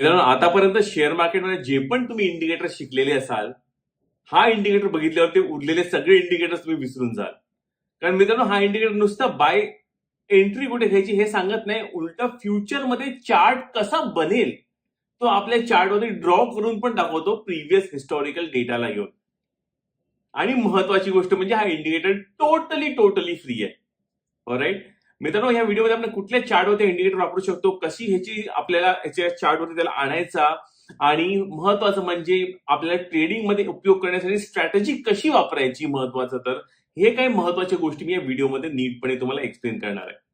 मित्रांनो आतापर्यंत शेअर मार्केटमध्ये जे पण तुम्ही इंडिकेटर शिकलेले असाल हा इंडिकेटर बघितल्यावर ते उरलेले सगळे इंडिकेटर तुम्ही विसरून जाल. कारण मित्रांनो हा इंडिकेटर नुसता बाय एंट्री कुठे घ्यायची हे सांगत नाही. उलट फ्युचरमध्ये चार्ट कसा बनेल तो आपल्या चार्टमध्ये ड्रॉ करून पण दाखवतो प्रिव्हियस हिस्टॉरिकल डेटाला घेऊन. आणि महत्वाची गोष्ट म्हणजे हा इंडिकेटर टोटली टोटली फ्री आहे. राईट मित्रांनो या व्हिडिओमध्ये आपण कुठल्या चार्टवरती इंडिकेटर वापरू शकतो? कशी ह्याची आपल्याला ह्याच्या चार्टवरती त्याला आणायचा? आणि महत्वाचं म्हणजे आपल्याला ट्रेडिंगमध्ये उपयोग करण्यासाठी स्ट्रॅटेजी कशी वापरायची महत्वाचं? तर हे काही महत्त्वाच्या गोष्टी मी या व्हिडिओमध्ये नीटपणे तुम्हाला एक्सप्लेन करणार आहे.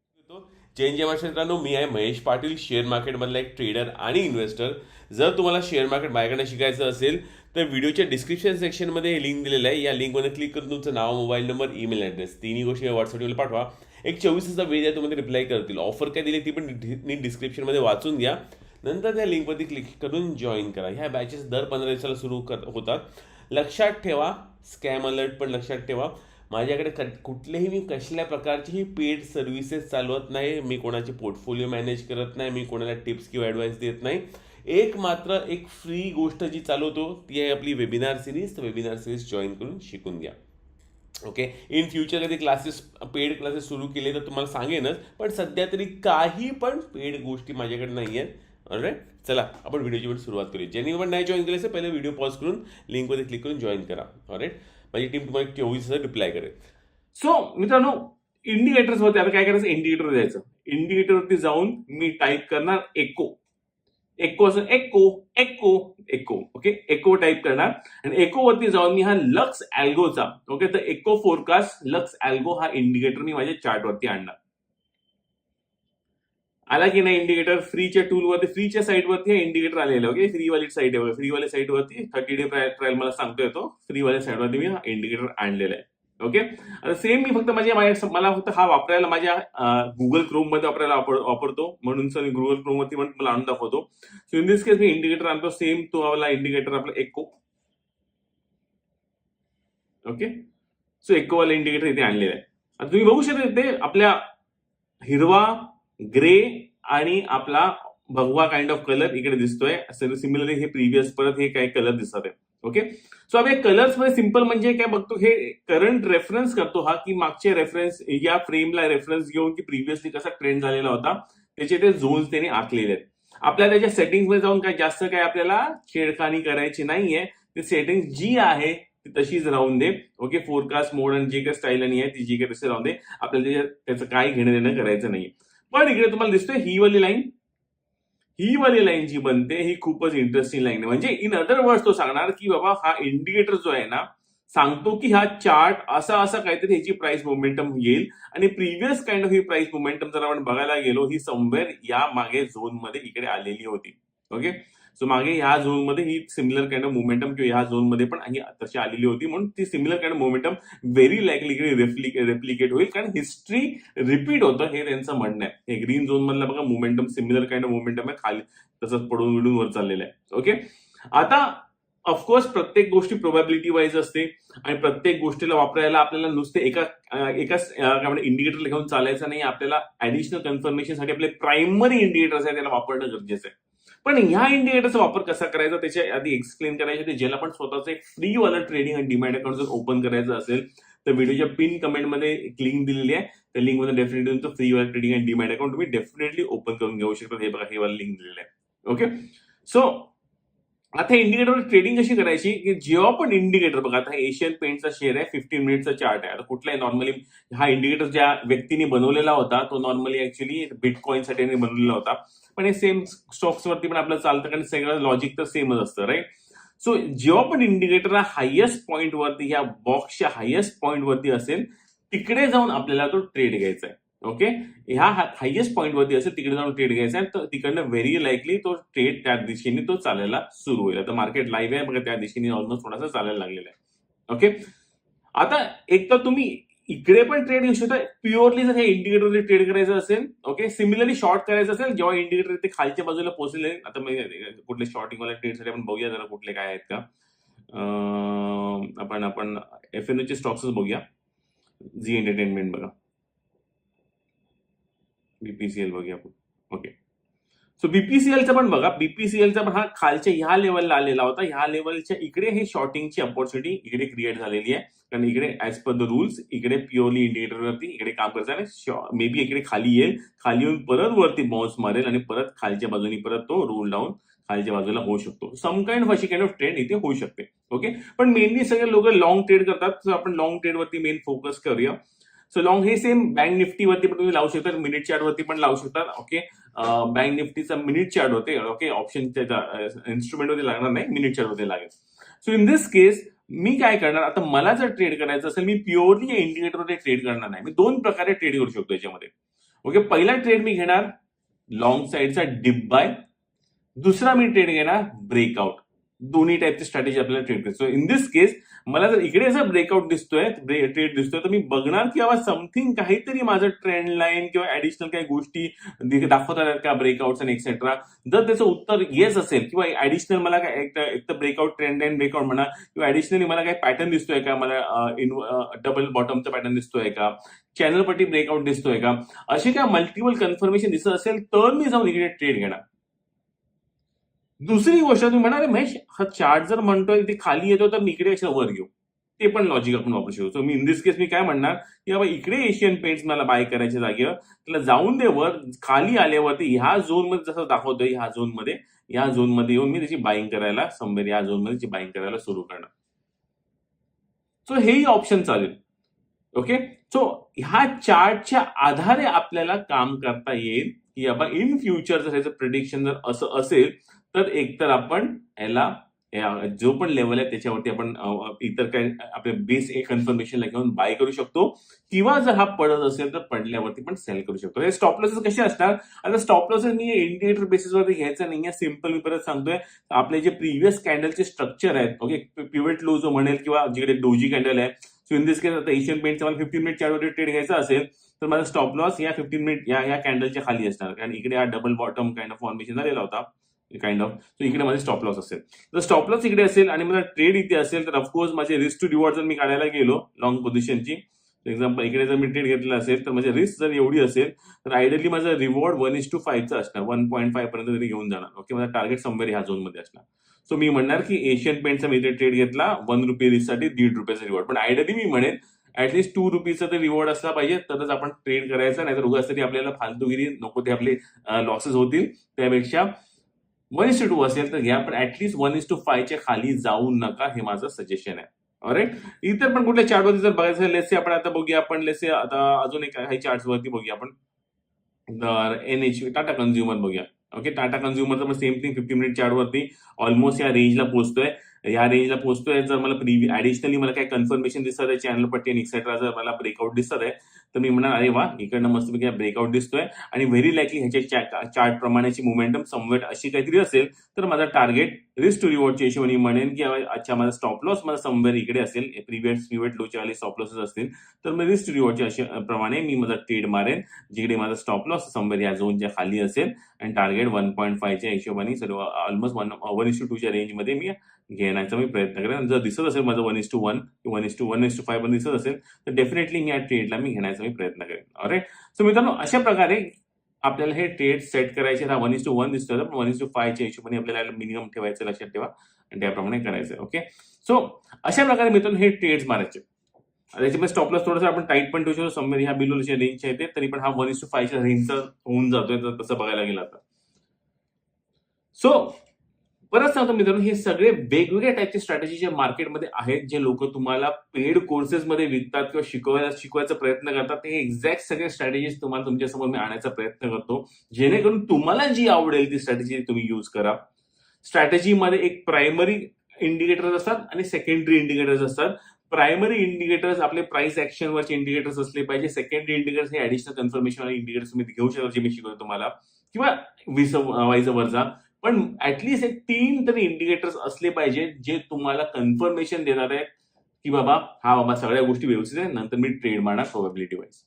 चेंज एम मित्रांनो. मी आहे महेश पाटील शेअर मार्केटमधला एक ट्रेडर आणि इन्व्हेस्टर जर तुम्हाला शेअर मार्केट माझ्याकडे शिकायचं असेल तर व्हिडिओच्या डिस्क्रिप्शन सेक्शनमध्ये लिंक दिलेलं आहे. या लिंकमध्ये क्लिक करून तुमचं नाव मोबाईल नंबर ईमेल ॲड्रेस तिन्ही गोष्टी व्हॉट्सअपवर पाठवा. एक चोवीस तासाचा वेळ आहे तुम्हाला रिप्लाय करतील. ऑफर काय दिली ती पण नीट डिस्क्रिप्शनमध्ये वाचून घ्या. नंतर त्या लिंकवरती क्लिक करून जॉईन करा. ह्या बॅचेस दर पंधरा दिवसाला सुरू कर होतात. लक्षात ठेवा स्कॅम अलर्ट पण लक्षात ठेवा. माझ्याकडे क कुठलेही मी कसल्या प्रकारचीही पेड सर्व्हिसेस चालवत नाही. मी कोणाचे पोर्टफोलिओ मॅनेज करत नाही. मी कोणाला टिप्स किंवा ॲडवाईस देत नाही. एक मात्र एक फ्री गोष्ट जी चालवतो ती आहे आपली वेबिनार सिरीज तर वेबिनार सिरीज जॉईन करून शिकून घ्या. ओके इन फ्युचर कधी क्लासेस पेड क्लासेस सुरू केले तर तुम्हाला सांगेनच पण सध्या तरी काही पण पेड गोष्टी माझ्याकडे नाही आहेत ऑलराईट चला आपण व्हिडिओची पण सुरुवात करूया. ज्यांनी पण नाही जॉईन केलं असेल पहिले व्हिडिओ पॉज करून लिंकमध्ये क्लिक करून जॉईन करा. ऑलराईट माझी टीम तुम्हाला चोवीस हजार रिप्लाय करेल. सो मित्रांनो इंडिकेटर्स होते आता काय करायचं? इंडिकेटर द्यायचं. इंडिकेटरवरती जाऊन मी टाईप करणार एको एको असं एक्को एक्को एक्को ओके एक्को टाईप करणार. आणि एको वरती जाऊन मी हा लक्स अल्गोचा ओके तर एको फोरकास्ट लक्स अल्गो हा इंडिकेटर मी माझ्या चार्ट वरती आणणार. आला की नाही इंडिकेटर फ्रीच्या टूल वरती फ्रीच्या साईट वरती इंडिकेटर आलेलं ओके फ्रीवाली साईट आहे फ्रीवाल्या साईट वरती थर्टी डे ट्रायल मला सांगतोय तो फ्रीवाल्या साईट वरती मी हा इंडिकेटर आणलेला आहे. ओके आता सेम मी फक्त माझ्या माझ्या मला फक्त हा वापरायला माझ्या गुगल क्रोममध्ये वापरायला वापरतो. म्हणून सर मी गुगल क्रोम वरती पण मला आणून दाखवतो. सो इन दिस केस मी इंडिकेटर आणतो. सेम तो आपला इंडिकेटर आपला एको ओके सो एको वाला इंडिकेटर इथे आणलेला आहे. आता तुम्ही बघू शकता इथे आपल्या हिरवा ग्रे आणि आपला भगवा काइंड ऑफ कलर इकडे दिसतोय. सिमिलरली हे प्रिव्हियस परत हे काही कलर दिसत आहे. ओके? सो आता कलर्समध्ये सिंपल म्हणजे काय बघतो हे करंट रेफरन्स करतो हा की मागचे रेफरन्स या फ्रेमला रेफरन्स घेऊन की प्रिव्हियसली कसा ट्रेंड झालेला होता त्याचे ते झोन्स त्याने आखलेले आहेत. आपल्याला त्याच्या सेटिंगमध्ये जाऊन काय जास्त काय आपल्याला छेडखानी करायची नाहीये ती सेटिंग जी आहे ती तशीच राहून दे. ओके? फोरकास्ट मोड आणि जे काही स्टाईल आणि आहे ती जी काही तशी राहून दे. आपल्याला त्याचं काय घेणं देणं करायचं नाही पण इकडे तुम्हाला दिसतोय ही वाली लाईन ही वाली लाईन जी बनते ही खूपच इंटरेस्टिंग लाईन आहे. म्हणजे इन अदर वर्ड तो सांगणार की बाबा हा इंडिकेटर जो आहे ना सांगतो की हा चार्ट असा असा काहीतरी ह्याची प्राइस मोमेंटम येईल. आणि प्रिव्हियस काइंड ऑफ ही प्राइस मोमेंटम जर आपण बघायला गेलो ही समवेअर या मागे झोनमध्ये इकडे आलेली होती. ओके सो मागे ह्या झोनमध्ये ही सिमिलर काइंड ऑफ मोमेंटम किंवा ह्या झोनमध्ये पण तशी आलेली होती. म्हणून ती similar kind of momentum very likely replicate होईल. कारण हिस्ट्री रिपीट होतं हे त्यांचं म्हणणं आहे. हे ग्रीन झोन मधलं बघा momentum similar kind of momentum आहे. खाली तसंच पडून विडून वर चाललेलं आहे. ओके आता ऑफकोर्स प्रत्येक गोष्टी प्रोबॅबिलिटी वाईज असते. आणि प्रत्येक गोष्टीला वापरायला आपल्याला नुसते एका एकाच काय म्हणते इंडिकेटर घेऊन चालायचं नाही. आपल्याला ऍडिशनल कन्फर्मेशनसाठी आपले प्रायमरी इंडिकेटर्स आहे त्याला वापरणं गरजेचं आहे. पण ह्या इंडिकेटरचा वापर कसा करायचा त्याच्या आधी एक्सप्लेन करायचे ते ज्याला पण स्वतःचं एक फ्री वाला ट्रेडिंग आणि डिमॅट अकाउंट जर ओपन करायचं असेल तर व्हिडिओच्या पिन कमेंटमध्ये एक लिंक दिलेली आहे. त्या लिंकमध्ये डेफिनेटली तुमचं फ्री वाला ट्रेडिंग आणि डिमॅट अकाउंट तुम्ही डेफिनेटली ओपन करून घेऊ शकता. हे बघा हे वाला लिंक दिलेलं आहे. ओके सो आता इंडिकेटर ट्रेडिंग कशी करायची? की जेव्हा पण इंडिकेटर बघा आता एशियन पेंटचा शेअर आहे फिफ्टीन मिनिटचा चार्ट आहे. आता कुठलाही नॉर्मली हा इंडिकेटर ज्या व्यक्तीने बनवलेला होता तो नॉर्मली ऍक्च्युली बिटकॉइनसाठी बनवलेला होता. पण हे सेम स्टॉक्स वरती पण आपलं चालतं कारण सगळं लॉजिक तर सेमच असतं राईट सो जेव्हा पण इंडिकेटर हा हायेस्ट पॉईंट वरती ह्या बॉक्सच्या हायेस्ट पॉईंट वरती असेल तिकडे जाऊन आपल्याला तो ट्रेड घ्यायचा आहे. ओके? ह्या हायेस्ट पॉईंट वरती असेल तिकडे जाऊन ट्रेड घ्यायचा आहे. तर तिकडनं व्हेरी लाईकली तो ट्रेड त्या दिशेने तो चालायला सुरू होईल. आता मार्केट लाईव्ह आहे मग त्या दिशेने ऑलमोस्ट थोडासा चालायला लागलेला आहे. ओके? आता एक तर तुम्ही इकडे पण ट्रेड घेऊ शकता. प्युअरली जर हे इंडिकेटर ट्रेड करायचं असेल ओके? सिमिलरली शॉर्ट करायचं असेल जेव्हा इंडिकेटर ते खालच्या बाजूला पोहोचले आता कुठले शॉर्टिंग वाले ट्रेडसाठी आपण बघूया जरा कुठले काय आहेत का. आपण आपण एफ एन चे स्टॉक्सच बघूया. झी एंटरटेनमेंट बघा. बीपीसीएल बघूया आपण. ओके सो बीपीसीएलचा पण बघा. बीपीसीएलचा पण हा खालच्या ह्या लेवलला आलेला होता. ह्या लेवलच्या इकडे हे शॉर्टिंगची अपॉर्च्युनिटी इकडे क्रिएट झालेली आहे. कारण इकडे ऍज पर द रूल्स इकडे प्युअरली इंडिकेटरवरती इकडे काम करतात मे बी इकडे खाली येईल. खाली येऊन परत वरती बाउन्स मारेल आणि परत खालच्या बाजूनी परत तो रोल डाऊन खालच्या बाजूला होऊ शकतो. सम काइंड अशी काइंड ऑफ ट्रेंड इथे होऊ शकते. ओके पण मेनली सगळे लोक लॉंग ट्रेड करतात. आपण लॉंग ट्रेड वरती मेन फोकस करूया. सो लॉंग हे सेम बँक निफ्टी वरती पण तुम्ही लावू शकता मिनिट चार्ट वरती पण लावू शकता ओके बँक निफ्टीचा मिनिट चार्ट होते ओके ऑप्शनच्या इन्स्ट्रुमेंट वरती लागणार नाही मिनिट चार्ट वरती लागेल. सो इन दिस केस मी काय करणार आता मला जर ट्रेड करायचं असेल मी प्युअरली इंडिकेटरमध्ये ट्रेड करणार नाही. मी दोन प्रकारे ट्रेड करू शकतो याच्यामध्ये. ओके पहिला ट्रेड मी घेणार लॉंग साईडचा डिप बाय दुसरा मी ट्रेड घेणार ब्रेकआउट दोन्ही टाईपची स्ट्रॅटेजी आपल्याला ट्रेड करायची. सो इन दिस केस मला जर इकडे जर ब्रेकआउट दिसतोय ट्रेड दिसतोय तर मी बघणार की बाबा समथिंग काहीतरी माझं ट्रेंड लाईन किंवा ऍडिशनल काही गोष्टी दाखवतात का ब्रेकआउट आणि एक्सेट्रा जर त्याचं उत्तर येस असेल किंवा ऍडिशनल मला काय एक तर- एक तर ब्रेकआउट ट्रेंड लाईन ब्रेकआउट म्हणा किंवा ऍडिशनली मला काही पॅटर्न दिसतोय का? मला डबल बॉटमचा पॅटर्न दिसतोय का? चॅनल पट्टी ब्रेकआउट दिसतोय का? असे काय मल्टिपल कन्फर्मेशन दिसत असेल तर मी जाऊन इकडे ट्रेड घेणार. दुसरी गोष्ट तुम्ही म्हणाले महेश हा चार्ट जर म्हणतोय ते खाली येतो तर मी इकडे वर घेऊ ते पण लॉजिक आपण वापरू शकतो. मी इन दिस केस मी काय म्हणणार? की बाबा इकडे एशियन पेंट्स मला बाय करायच्या जागेवर त्याला जाऊन दे वर खाली आल्यावरती ह्या झोनमध्ये जसं दाखवतोय ह्या झोनमध्ये या झोनमध्ये येऊन मी त्याची बाईंग करायला समवेर या झोनमध्ये बाईंग करायला सुरू करणार. सो हेही ऑप्शन चालेल. ओके सो ह्या चार्टच्या आधारे आपल्याला काम करता येईल. की बाबा इन फ्युचर जर ह्याचं प्रिडिक्शन जर असं असेल तर एकतर आपण याला या- जो पण लेवल आहे त्याच्यावरती आपण इतर काय आपल्या बेस एक कन्फर्मेशनला घेऊन बाय करू शकतो. किंवा जर हा पडत असेल तर पडल्यावरती पण सेल करू शकतो. हे स्टॉप लॉसेस कसे असणार आता स्टॉप लॉसेस मी इंडिकेटर बेसिसवरती घ्यायचा नाही आहे सिंपल मी परत सांगतोय. आपले जे प्रिव्हियस कॅन्डलचे स्ट्रक्चर आहेत ओके पिवट लो जो म्हणेल किंवा जिकडे डोजी कॅन्डल आहे. सो इन दिस केस आता एशियन पेंटचा मला फिफ्टीन मिनिट चार्टवर ट्रेड घ्यायचा असेल तर माझा स्टॉप लॉस या फिफ्टीन मिनिट या या कॅन्डलच्या खाली असणार. कारण इकडे हा double bottom kind of formation झालेला होता. काइंड ऑफ सो इकडे माझे स्टॉप लॉस असेल. जर स्टॉप लॉस इकडे असेल आणि मला ट्रेड इथे असेल तर ऑफकोर्स माझे रिस्क टू रिवॉर्ड जर मी काढायला गेलो लॉंग पोझिशनची एक्झाम्पल इकडे जर मी ट्रेड घेतलेला असेल तर माझी रिस्क जर एवढी असेल तर आयडियली माझा रिवॉर्ड वन इज टू फाईव्हचा असणार. वन पॉईंट फाईव्ह पर्यंत तरी घेऊन जाणार. ओके माझा टार्गेट समवेर ह्या झोनमध्ये असणार. सो मी म्हणणार की एशियन पेंटचा मी इथे ट्रेड घेतला वन रुपये रिस्कसाठी दीड रुपयाचा रिवॉर्ड पण आयडियली मी म्हणेन ऍटलीस्ट टू रुपीजचा तर रिवॉर्ड असला पाहिजे तरच आपण ट्रेड करायचा नाही तर उगाच तरी आपल्याला फालतूगिरी नको ते आपले लॉसेस होतील. त्यापेक्षा वन इज टू टू असेल तर घ्या पण at least one is two फायच्या खाली जाऊ नका हे माझं सजेशन आहे. राईट इतर पण कुठल्या चार्टवरती जर बघायचं लेसे आपण आता बघूया आपण लेसे आता अजून एक काही चार्ट वरती बघूया आपण. एन एच टाटा कन्झ्युमर बघूया. ओके टाटा कन्झ्युमरचं पण same thing fifty minute chart वरती ऑलमोस्ट या रेंजला पोहोचतोय. या रेंजला पोहोचतोय जर मला प्रिव्ही ऍडिशनली मला काही कन्फर्मेशन दिसत आहे चॅनल पट्टी एक्सेट्रा जर मला ब्रेकआउट दिसत आहे तर मी म्हणणार अरे वा इकडनं मस्तपैकी ब्रेकआउट दिसतोय. आणि व्हेरी लाईकली ह्याच्या चार्ट प्रमाणेची मुमेंटम समवेट अशी काहीतरी असेल तर माझा टार्गेट रिस्क टू रिवॉर्डच्या हिशोबाने म्हणेन की अच्छा माझा स्टॉप लॉस माझा समवेअर इकडे असेल प्रिव्हियस पिवेट लोच्या आले स्टॉप लॉसेस असतील तर मी रिस्क टू रिवॉर्डच्या अशा प्रमाणे मी माझा ट्रेड मारेन जिकडे माझा स्टॉप लॉस समवेअर या झोनच्या खाली असेल. आणि टार्गेट वन पॉईंट फायच्या हिशोबाने सर्व almost one one is two टूच्या रेंजमध्ये मी घेण्याचा मी प्रयत्न करेन. जर दिसत असेल माझं one is two one one is two one is two five दिसत असेल तर डेफिनेटली मी या ट्रेडला मी घेण्याचा मी प्रयत्न करेन. ऑलराईट सो मित्रांनो अशा प्रकारे आपल्याला हे ट्रेड सेट करायचे. हा वन इज टू वन दिसतो पण वन इज टू फायच्या हिशोबाने आपल्याला मिनिमम ठेवायचं लक्षात ठेवा. आणि त्याप्रमाणे करायचं ओके सो अशा प्रकारे मित्रांनो हे ट्रेड्स मारायचे. त्याच्यामध्ये स्टॉपलॉस थोडंसं आपण टाईट पण ठेवू शकतो. समवेर ह्या बिलोच्या रेंजच्या येते तरी पण हा वन इज टू फायच्या रेंजचा होऊन जातोय. तसं बघायला गेला तर. सो परत सांगतो मित्रांनो हे सगळे वेगवेगळ्या टाईपचे स्ट्रॅटेजी जे मार्केटमध्ये आहेत जे लोक तुम्हाला पेड कोर्सेसमध्ये विकतात किंवा शिकवायला शिकवायचा प्रयत्न करतात हे एक्झॅक्ट सगळे स्ट्रॅटेजीज तुम्हाला तुमच्यासमोर मी आणायचा प्रयत्न करतो. जेणेकरून तुम्हाला जी आवडेल ती स्ट्रॅटेजी तुम्ही यूज करा. स्ट्रॅटेजीमध्ये एक प्रायमरी इंडिकेटर्स असतात आणि सेकंडरी इंडिकेटर्स असतात. प्रायमरी इंडिकेटर्स आपले प्राइस ऍक्शनवरचे इंडिकेटर्स असले पाहिजे. सेकंडरी इंडिकेटर्स हे ऍडिशनल कन्फर्मेशन इंडिकेटर्स तुम्ही घेऊ शकता जे मी शिकवतो तुम्हाला. किंवा विस वाईज वरचा पण ऍटलिस्ट एक तीन तरी इंडिकेटर्स असले पाहिजे जे तुम्हाला कन्फर्मेशन देणार आहेत की बाबा हा बाबा सगळ्या गोष्टी व्यवस्थित आहे नंतर मी ट्रेड मारणार प्रोबॅबिलिटी वाईज